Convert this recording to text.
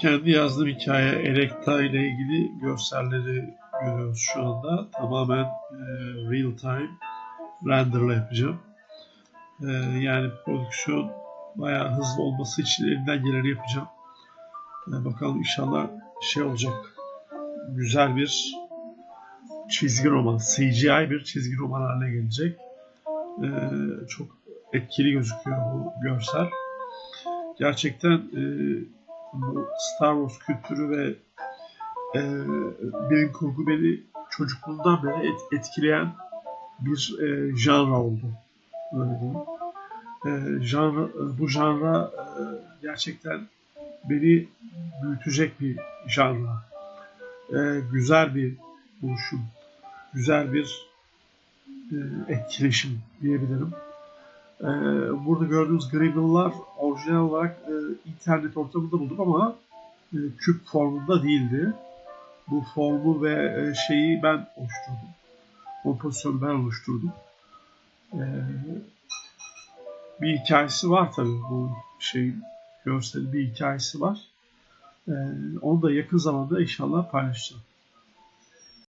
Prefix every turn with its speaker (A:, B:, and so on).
A: kendi yazdığım hikaye Erekta ile ilgili görselleri görüyoruz şu anda. Tamamen e, real time renderla yapacağım. E, yani prodüksiyon bayağı hızlı olması için elimden geleni yapacağım. E, bakalım inşallah şey olacak. Güzel bir çizgi roman, CGI bir çizgi roman haline gelecek. E, çok etkili gözüküyor bu görsel. Gerçekten e, bu Star Wars kültürü ve e, bilim kurgu beni çocukluğumdan beri et, etkileyen bir e, janra oldu. Öyle diyeyim. E, janra, bu janra e, gerçekten beni büyütecek bir janra. E, güzel bir oluşum, güzel bir e, etkileşim diyebilirim. Ee, burada gördüğünüz Gribble'lar orijinal olarak e, internet ortamında buldum ama e, küp formunda değildi. Bu formu ve e, şeyi ben oluşturdum. Kompozisyonu ben oluşturdum. Ee, bir hikayesi var tabii bu şeyin görsel bir hikayesi var. Ee, onu da yakın zamanda inşallah paylaşacağım.